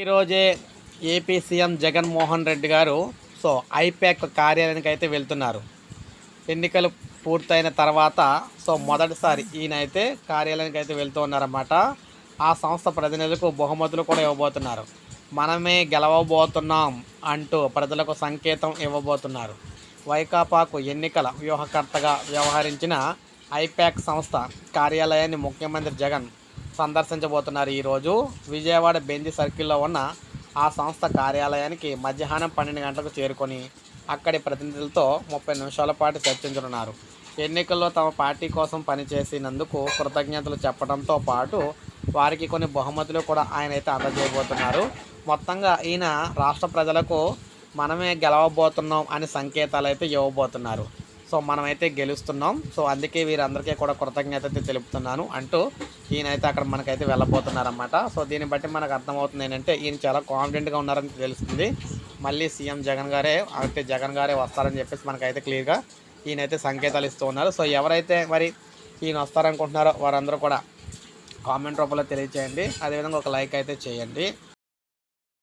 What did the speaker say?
ఈరోజే AP CM Jaganmohan Reddy గారు so I-PAC కార్యాలయానికి అయితే వెళ్తున్నారు. ఎన్నికలు పూర్తయిన తర్వాత సో మొదటిసారి ఈయన అయితే కార్యాలయానికి అయితే వెళ్తూ ఉన్నారన్నమాట. ఆ సంస్థ ప్రతినిధులకు బహుమతులు కూడా ఇవ్వబోతున్నారు. మనమే గెలవబోతున్నాం అంటూ ప్రజలకు సంకేతం ఇవ్వబోతున్నారు. వైకాపాకు ఎన్నికల వ్యూహకర్తగా వ్యవహరించిన ఐపాక్ సంస్థ కార్యాలయాన్ని ముఖ్యమంత్రి జగన్ సందర్శించబోతున్నారు ఈరోజు. విజయవాడ బెంజి సర్కిల్లో ఉన్న ఆ సంస్థ కార్యాలయానికి మధ్యాహ్నం పన్నెండు గంటలకు చేరుకొని అక్కడి ప్రతినిధులతో ముప్పై నిమిషాల పాటు చర్చించనున్నారు. ఎన్నికల్లో తమ పార్టీ కోసం పనిచేసినందుకు కృతజ్ఞతలు చెప్పడంతో పాటు వారికి కొన్ని బహుమతులు కూడా ఆయన అయితే అందజేయబోతున్నారు. మొత్తంగా ఈయన రాష్ట్ర ప్రజలకు మనమే గెలవబోతున్నాం అనే సంకేతాలు అయితే ఇవ్వబోతున్నారు. సో మనమైతే గెలుస్తున్నాం. సో అందుకే వీరందరికీ కూడా కృతజ్ఞత అయితే తెలుపుతున్నాను. అంటూ ఈయనైతే అక్కడ మనకైతే వెళ్ళబోతున్నారన్నమాట. సో దీన్ని బట్టి మనకు అర్థమవుతుంది ఏంటంటే ఈయన చాలా కాన్ఫిడెంట్గా ఉన్నారని తెలుస్తుంది. మళ్ళీ సీఎం జగన్ గారే అంటే జగన్ గారే వస్తారని చెప్పేసి మనకైతే క్లియర్గా ఈయనైతే సంకేతాలు ఇస్తూ ఉన్నారు. సో ఎవరైతే మరి ఈయన వస్తారనుకుంటున్నారో వారందరూ కూడా కామెంట్ రూపంలో తెలియచేయండి. అదేవిధంగా ఒక లైక్ అయితే చేయండి.